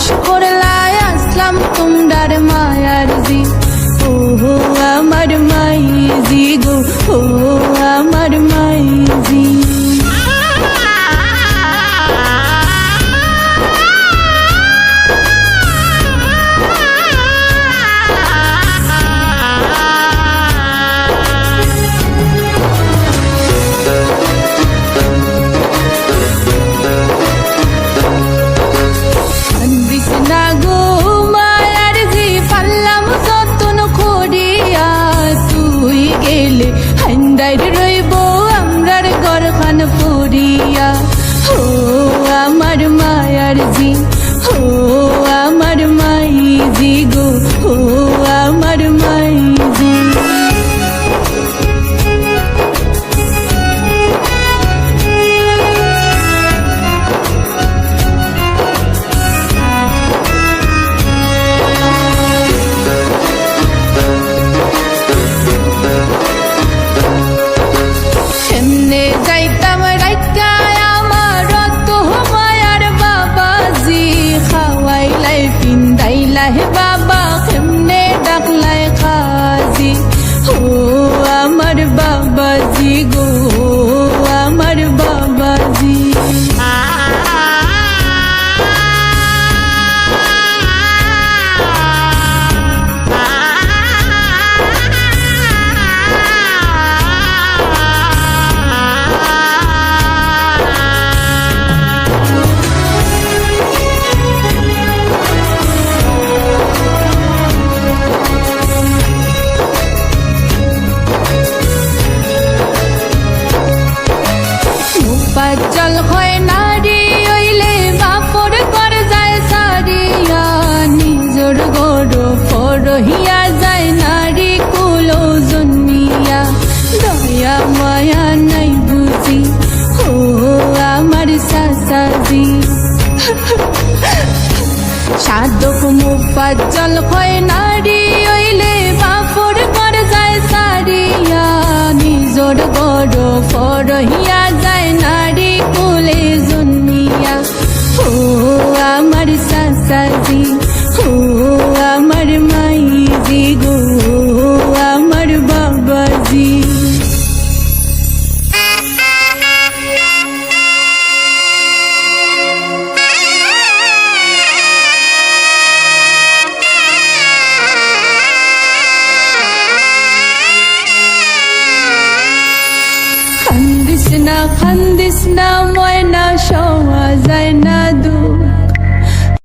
মানুষ করলা আসলাম তোমরার মায়া দয়া মায়া নাই বুঝি ও আমার সাসাজি সাধক মুফাজ্জল হয় নারী ওইলে বাপর পর যায় সারিয়া নিজর বড় ফরহিয়া না খান্দিস না ময়না সওয়া যায় না দু